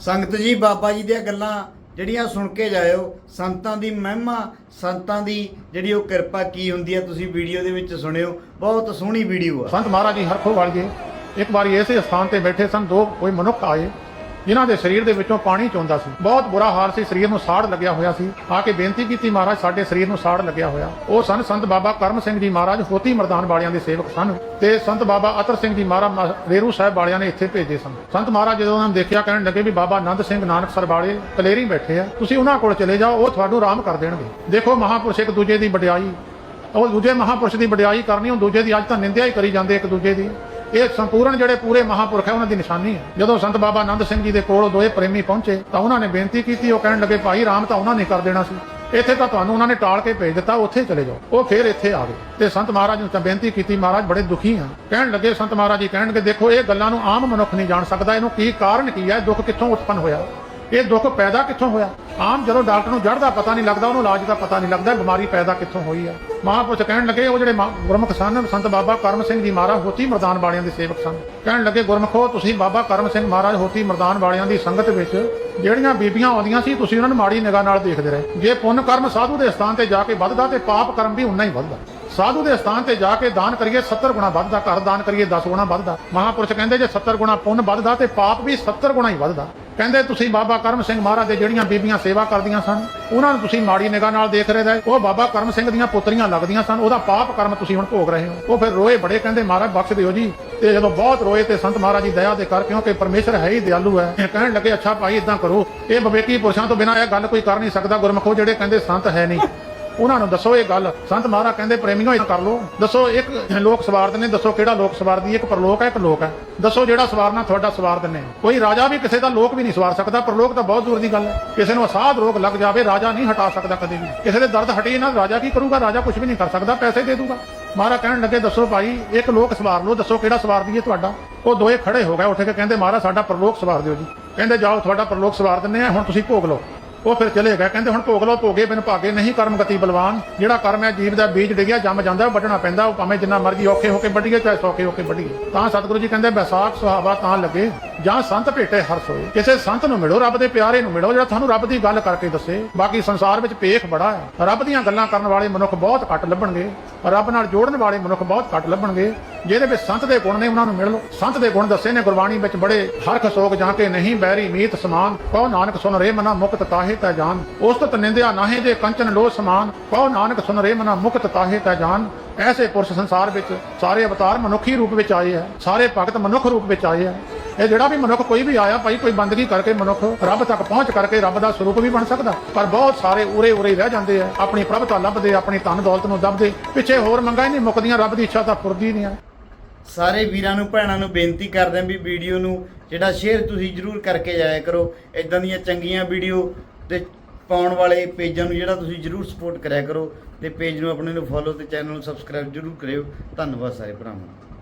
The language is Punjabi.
ਸੰਗਤ ਜੀ, ਬਾਬਾ ਜੀ ਦੀਆਂ ਗੱਲਾਂ ਜਿਹੜੀਆਂ ਸੁਣ ਕੇ ਜਾਇਓ, ਸੰਤਾਂ ਦੀ ਮਹਿਮਾ, ਸੰਤਾਂ ਦੀ ਜਿਹੜੀ ਉਹ ਕਿਰਪਾ ਕੀ ਹੁੰਦੀ ਹੈ ਤੁਸੀਂ ਵੀਡੀਓ ਦੇ ਵਿੱਚ ਸੁਣਿਓ, ਬਹੁਤ ਸੋਹਣੀ ਵੀਡੀਓ ਆ। ਸੰਤ ਮਹਾਰਾਜ ਜੀ ਹਰਖੋ ਵਾਲੀਏ ਇੱਕ ਵਾਰੀ ਇਸੇ ਸਥਾਨ ਤੇ ਬੈਠੇ ਸਨ, ਦੋ ਕੋਈ ਮਨੁੱਖ ਆਏ। ਜਿਨ੍ਹਾਂ ਦੇ ਸਰੀਰ ਦੇ ਵਿੱਚੋਂ ਪਾਣੀ ਚੋਂਦਾ ਸੀ। ਬਹੁਤ ਬੁਰਾ ਹਾਲ ਸੀ, ਸਰੀਰ ਨੂੰ ਸਾੜ ਲੱਗਿਆ ਹੋਇਆ ਸੀ। ਆ ਕੇ ਬੇਨਤੀ ਕੀਤੀ ਮਹਾਰਾਜ, ਸਾਡੇ ਸਰੀਰ ਨੂੰ ਸਾੜ ਲੱਗਿਆ ਹੋਇਆ। ਉਹ ਸਨ ਸੰਤ ਬਾਬਾ ਕਰਮ ਸਿੰਘ ਜੀ ਮਹਾਰਾਜ, ਹੋਤੀ ਮਰਦਾਨ ਵਾਲਿਆਂ ਦੇ ਸੇਵਕ ਸਨ ਤੇ ਸੰਤ ਬਾਬਾ ਅਤਰ ਸਿੰਘ ਜੀ ਮਹਾਰਾਜ ਰੇਰੂ ਸਾਹਿਬ ਵਾਲਿਆਂ ਨੇ ਇੱਥੇ ਭੇਜੇ ਸਨ। ਸੰਤ ਮਹਾਰਾਜ ਜਦੋਂ ਉਹਨਾਂ ਨੂੰ ਦੇਖਿਆ, ਕਹਿਣ ਲੱਗੇ ਵੀ ਬਾਬਾ ਆਨੰਦ ਸਿੰਘ ਨਾਨਕਸਰ ਵਾਲੇ ਕਲੇਰੀ ਬੈਠੇ ਆ, ਤੁਸੀਂ ਉਹਨਾਂ ਕੋਲ ਚਲੇ ਜਾਓ, ਉਹ ਤੁਹਾਨੂੰ ਆਰਾਮ ਕਰ ਦੇਣਗੇ। ਦੇਖੋ ਮਹਾਪੁਰਸ਼ ਇੱਕ ਦੂਜੇ ਦੀ ਵਡਿਆਈ, ਉਹ ਦੂਜੇ ਮਹਾਪੁਰਸ਼ ਦੀ ਵਡਿਆਈ ਕਰਨੀ, ਉਹ ਦੂਜੇ ਦੀ ਅੱਜ ਤਾਂ ਨਿੰਦਿਆ ਹੀ ਕਰੀ ਜਾਂਦੇ ਇੱਕ ਦੂਜੇ ਦੀ। ਇਹ ਸੰਪੂਰਨ ਜਿਹੜੇ ਪੂਰੇ ਮਹਾਪੁਰਖ ਹੈ, ਉਹਨਾਂ ਦੀ ਨਿਸ਼ਾਨੀ ਹੈ। ਜਦੋਂ ਸੰਤ ਬਾਬਾ ਆਨੰਦ ਸਿੰਘ ਜੀ ਦੇ ਕੋਲ ਉਹ ਦੋਏ ਪ੍ਰੇਮੀ ਪਹੁੰਚੇ, ਤਾਂ ਉਹਨਾਂ ਨੇ ਬੇਨਤੀ ਕੀਤੀ, ਉਹ ਕਹਿਣ ਲੱਗੇ, ਭਾਈ ਰਾਮ ਤਾਂ ਉਹਨਾਂ ਨੇ ਕਰ ਦੇਣਾ ਸੀ। ਇੱਥੇ ਤਾਂ ਤੁਹਾਨੂੰ ਉਹਨਾਂ ਨੇ ਟਾਲ ਕੇ ਭੇਜ ਦਿੱਤਾ, ਉੱਥੇ ਚਲੇ ਜਾਓ। ਉਹ ਫੇਰ ਇੱਥੇ ਆ ਗਏ। ਤੇ ਸੰਤ ਮਹਾਰਾਜ ਨੂੰ ਤਾਂ ਬੇਨਤੀ ਕੀਤੀ, ਮਹਾਰਾਜ, ਬੜੇ ਦੁਖੀ ਆ ਕਹਿਣ ਲੱਗੇ ਸੰਤ ਮਹਾਰਾਜ ਜੀ, ਕਹਿਣਗੇ, ਦੇਖੋ, ਇਹ ਗੱਲਾਂ ਨੂੰ ਆਮ ਮਨੁੱਖ ਨਹੀਂ ਜਾਣ ਸਕਦਾ। ਇਹਨੂੰ ਕੀ ਕਾਰਨ ਕੀ ਹੈ? ਦੁੱਖ ਕਿੱਥੋਂ ਉਤਪੰਨ ਹੋਇਆ? ਇਹ ਦੁੱਖ ਪੈਦਾ ਕਿੱਥੋਂ ਹੋਇਆ? ਆਮ ਜਦੋਂ ਡਾਕਟਰ ਨੂੰ ਜੜ ਦਾ ਪਤਾ ਨਹੀਂ ਲੱਗਦਾ, ਉਹਨੂੰ ਇਲਾਜ ਦਾ ਪਤਾ ਨਹੀਂ ਲੱਗਦਾ, ਬਿਮਾਰੀ ਪੈਦਾ ਕਿੱਥੋਂ ਹੋਈ ਆ? ਮਹਾਂਪੁਰਸ਼ ਕਹਿਣ ਲੱਗੇ, ਉਹ ਜਿਹੜੇ ਗੁਰਮੁਖ ਸਨ, ਸੰਤ ਬਾਬਾ ਕਰਮ ਸਿੰਘ ਜੀ ਮਹਾਰਾਜ, ਹੋਤੀ ਮਰਦਾਨ ਵਾਲਿਆਂ ਦੇ ਸੇਵਕ ਸਨ। ਕਹਿਣ ਲੱਗੇ, ਗੁਰਮੁਖੋ, ਤੁਸੀਂ ਬਾਬਾ ਕਰਮ ਸਿੰਘ ਮਹਾਰਾਜ, ਹੋਤੀ ਮਰਦਾਨ ਵਾਲਿਆਂ ਦੀ ਸੰਗਤ ਵਿੱਚ ਜਿਹੜੀਆਂ ਬੀਬੀਆਂ ਆਉਂਦੀਆਂ ਸੀ, ਤੁਸੀਂ ਉਹਨਾਂ ਨੂੰ ਮਾੜੀ ਨਿਗਾਹ ਨਾਲ ਦੇਖਦੇ ਰਹੇ। ਜੇ ਪੁੰਨ ਕਰਮ ਸਾਧੂ ਦੇ ਸਥਾਨ ਤੇ ਜਾ ਕੇ ਵੱਧਦਾ ਤੇ ਪਾਪ ਕਰਮ ਵੀ ਉਨਾ ਹੀ ਵੱਧਦਾ। ਸਾਧੂ ਦੇ ਸਥਾਨ ਤੇ ਜਾ ਕੇ ਦਾਨ ਕਰੀਏ 70 ਗੁਣਾ ਵੱਧਦਾ। ਘਰ ਦਾਨ ਕਰੀਏ 10 ਗੁਣਾ ਵੱਧਦਾ। ਮਹਾਪੁਰਸ਼ ਕਹਿੰਦੇ, ਜੇ 70 ਗੁਣਾ ਪੁੰਨ ਵੱਧਦਾ ਤੇ ਪਾਪ ਵੀ 70 ਗੁਣਾ ਹੀ ਵੱਧਦਾ। ਕਹਿੰਦੇ ਤੁਸੀਂ ਬਾਬਾ ਕਰਮ ਸਿੰਘ ਮਹਾਰਾਜ ਦੇ ਜਿਹੜੀਆਂ ਬੀਬੀਆਂ ਸੇਵਾ ਕਰਦੀਆਂ ਸਨ, ਉਹਨਾਂ ਨੂੰ ਤੁਸੀਂ ਮਾੜੀ ਨਿਗਾਹ ਨਾਲ ਦੇਖ ਰਹੇ ਰਹੇ। ਉਹ ਬਾਬਾ ਕਰਮ ਸਿੰਘ ਦੀਆਂ ਪੁੱਤਰੀਆਂ ਲੱਗਦੀਆਂ ਸਨ, ਉਹਦਾ ਪਾਪ ਕਰਮ ਤੁਸੀਂ ਹੁਣ ਭੋਗ ਰਹੇ ਹੋ। ਉਹ ਫਿਰ ਰੋਏ ਬੜੇ, ਕਹਿੰਦੇ ਮਹਾਰਾਜ ਬਖਸ਼ ਦਿਓ ਜੀ। ਤੇ ਜਦੋਂ ਬਹੁਤ ਰੋਏ ਤੇ ਸੰਤ ਮਹਾਰਾਜ ਜੀ ਦਇਆ ਦੇ ਕਰ, ਕਿਉਂਕਿ ਪਰਮੇਸ਼ਰ ਹੈ ਹੀ ਦਿਆਲੂ ਹੈ। ਇਹ ਕਹਿਣ ਲੱਗੇ, ਅੱਛਾ ਭਾਈ ਇਦਾਂ ਕਰੋ। ਇਹ ਵਿਵੇਕੀ ਪੁਰਸ਼ਾਂ ਤੋਂ ਬਿਨਾਂ ਇਹ ਗੱਲ ਕੋਈ ਕਰ ਨਹੀਂ ਸਕਦਾ, ਗੁਰਮਖੋ ਜਿਹੜੇ ਕਹਿੰਦੇ ਸੰਤ ਹੈ ਨਹੀਂ। ਉਹਨਾਂ ਨੂੰ ਦੱਸੋ ਇਹ ਗੱਲ। ਸੰਤ ਮਹਾਰਾ ਕਹਿੰਦੇ, ਪ੍ਰੇਮੀਓ ਇਹ ਕਰ ਲਓ। ਦੱਸੋ ਇੱਕ ਲੋਕ ਸਵਾਰ ਦਿੰਦੇ ਦੱਸੋ ਕਿਹੜਾ ਲੋਕ ਸਵਾਰਦੀ ਇੱਕ ਪਰਲੋਕ ਹੈ ਇੱਕ ਲੋਕ ਹੈ ਦੱਸੋ ਜਿਹੜਾ ਸਵਾਰਨਾ ਤੁਹਾਡਾ ਸਵਾਰ ਦਿੰਦੇ ਕੋਈ ਰਾਜਾ ਵੀ ਕਿਸੇ ਦਾ ਲੋਕ ਵੀ ਨਹੀਂ ਸਵਾਰ ਸਕਦਾ। ਪਰਲੋਕ ਤਾਂ ਬਹੁਤ ਦੂਰ ਦੀ ਗੱਲ ਹੈ। ਕਿਸੇ ਨੂੰ ਅਸਾਧ ਰੋਗ ਲੱਗ ਜਾਵੇ, ਰਾਜਾ ਨਹੀਂ ਹਟਾ ਸਕਦਾ ਕਦੇ ਵੀ। ਕਿਸੇ ਦੇ ਦਰਦ ਹਟੇ ਨਾ, ਰਾਜਾ ਕੀ ਕਰੂਗਾ? ਰਾਜਾ ਕੁਝ ਵੀ ਨਹੀਂ ਕਰ ਸਕਦਾ, ਪੈਸੇ ਦੇ ਦੂਗਾ। ਮਹਾਰਾ ਕਹਿਣ ਲੱਗੇ, ਦੱਸੋ ਭਾਈ, ਇੱਕ ਲੋਕ ਸਵਾਰ ਲਓ, ਦੱਸੋ ਕਿਹੜਾ ਸਵਾਰ ਦਈਏ ਤੁਹਾਡਾ? ਉਹ ਦੋਏ ਖੜੇ ਹੋ ਗਏ, ਉੱਠ ਕੇ ਕਹਿੰਦੇ ਮਹਾਰਾ ਸਾਡਾ ਪਰਲੋਕ ਸਵਾਰ ਦਿਓ ਜੀ। ਕਹਿੰਦੇ, ਜਾਓ, ਤੁਹਾਡਾ ਪਰਲੋਕ ਸਵਾਰ ਦਿੰਨੇ ਆ, ਹੁਣ ਤੁਸੀਂ ਭੋਗ ਲਓ। ਉਹ ਫਿਰ ਚਲੇ ਗਏ। ਕਹਿੰਦੇ ਹੁਣ ਭੋਗ ਲਓ, ਭੋਗੇ ਬਿਨ ਭਾਗੇ ਨਹੀਂ ਕਰਮ ਗਤੀ ਬਲਵਾਨ। ਜਿਹੜਾ ਕਰਮ ਹੈ, ਜੀਵ ਦਾ ਬੀਜ ਡਿੱਗਿਆ, ਜੰਮ ਜਾਂਦਾ, ਵੱਢਣਾ ਪੈਂਦਾ, ਉਹ ਭਾਵੇਂ ਜਿੰਨਾ ਮਰਜ਼ੀ ਔਖੇ ਹੋ ਕੇ ਵੱਢੀਏ, ਚਾਹੇ ਸੌਖੇ ਹੋ ਕੇ ਵੱਢੀਏ। ਤਾਂ ਸਤਿਗੁਰੂ ਜੀ ਕਹਿੰਦੇ, ਬੈਸਾਖ ਸੁਹਾਵਾ ਤਾਂ ਲੱਗੇ। ਜਾਂ ਸੰਤ ਭੇਟੇ ਹਰਸ ਹੋਏ। ਕਿਸੇ ਸੰਤ ਨੂੰ ਮਿਲੋ, ਰੱਬ ਦੇ ਪਿਆਰੇ ਨੂੰ ਮਿਲੋ, ਜਿਹੜਾ ਤੁਹਾਨੂੰ ਰੱਬ ਦੀ ਗੱਲ ਕਰਕੇ ਦੱਸੇ। ਬਾਕੀ ਸੰਸਾਰ ਵਿੱਚ ਪੇਖ ਬੜਾ ਹੈ। ਰੱਬ ਦੀਆਂ ਗੱਲਾਂ ਕਰਨ ਵਾਲੇ ਮਨੁੱਖ ਬਹੁਤ ਘੱਟ ਲੱਭਣਗੇ। ਰੱਬ ਨਾਲ ਜੋੜਨ ਵਾਲੇ ਮਨੁੱਖ ਬਹੁਤ ਘੱਟ ਲੱਭਣਗੇ। ਜਿਹਦੇ ਵਿੱਚ ਸੰਤ ਦੇ ਗੁਣ ਨੇ ਉਹਨਾਂ ਨੂੰ ਮਿਲ ਲਓ। ਸੰਤ ਦੇ ਗੁਣ ਦੱਸੇ ਨੇ ਗੁਰਬਾਣੀ ਵਿੱਚ ਬੜੇ ਹਰਖ ਸੋਗ ਜਾਂ ਕੇ ਨਹੀਂ, ਬੈਰੀ, ਮੀਤ, ਸਮਾਨ। ਕਹੋ ਨਾਨਕ ਸੁਨ ਰੇ ਮਨਾ ਮੁਕਤ ਤਾਹੇ ਤੈ ਜਾਨ। ਉਸ ਤਤ ਨਿੰਦਿਆ ਨਾਹੇ ਦੇ ਕੰਚਨ ਲੋ ਸਮਾਨ। ਕਹੋ ਨਾਨਕ ਸੁਨ ਰੇ ਮਨਾ ਮੁਕਤ ਤਾਹੇ ਤੈ ਜਾਨ। ਐਸੇ ਪੁਰਸ਼ ਸੰਸਾਰ ਵਿੱਚ ਸਾਰੇ ਅਵਤਾਰ ਮਨੁੱਖੀ ਰੂਪ ਵਿੱਚ ਆਏ ਹੈ। ਸਾਰੇ ਭਗਤ ਮਨੁੱਖ ਰੂਪ ਵਿੱਚ ਆਏ ਹੈ। ਇਹ ਜਿਹੜਾ ਵੀ ਮਨੁੱਖ ਕੋਈ ਵੀ ਆਇਆ ਭਾਈ, ਕੋਈ ਬੰਦਗੀ ਕਰਕੇ ਮਨੁੱਖ ਰੱਬ ਤੱਕ ਪਹੁੰਚ ਕਰਕੇ ਰੱਬ ਦਾ ਸਰੂਪ ਵੀ ਬਣ ਸਕਦਾ। ਪਰ ਬਹੁਤ ਸਾਰੇ ਉਰੇ ਉਰੇ ਰਹਿ ਜਾਂਦੇ ਆ, ਆਪਣੀ ਪ੍ਰਭਤਾ ਲੱਭਦੇ, ਆਪਣੀ ਧਨ ਦੌਲਤ ਨੂੰ ਦੱਬਦੇ, ਪਿੱਛੇ ਹੋਰ ਮੰਗਾਂ ਹੀ ਨਹੀਂ ਮੁੱਕਦੀਆਂ, ਰੱਬ ਦੀ ਇੱਛਾ ਤਾਂ ਫੁਰਦੀ ਨਹੀਂ ਆ। ਸਾਰੇ ਵੀਰਾਂ ਨੂੰ, ਭੈਣਾਂ ਨੂੰ ਬੇਨਤੀ ਕਰਦੇ ਆਂ ਵੀ ਵੀਡੀਓ ਨੂੰ ਜਿਹੜਾ ਸ਼ੇਅਰ ਤੁਸੀਂ ਜਰੂਰ ਕਰਕੇ ਜਾਇਆ ਕਰੋ। ਇਦਾਂ ਦੀਆਂ ਚੰਗੀਆਂ ਵੀਡੀਓ ਤੇ ਪਾਉਣ ਵਾਲੇ ਪੇਜਾਂ ਨੂੰ ਜਿਹੜਾ ਤੁਸੀਂ ਜਰੂਰ ਸਪੋਰਟ ਕਰਿਆ ਕਰੋ ਤੇ ਪੇਜ ਨੂੰ ਆਪਣੇ ਨੂੰ ਫੋਲੋ ਤੇ ਚੈਨਲ ਨੂੰ ਸਬਸਕ੍ਰਾਈਬ ਜਰੂਰ ਕਰਿਓ। ਧੰਨਵਾਦ ਸਾਰੇ ਭਰਾਵਾਂ।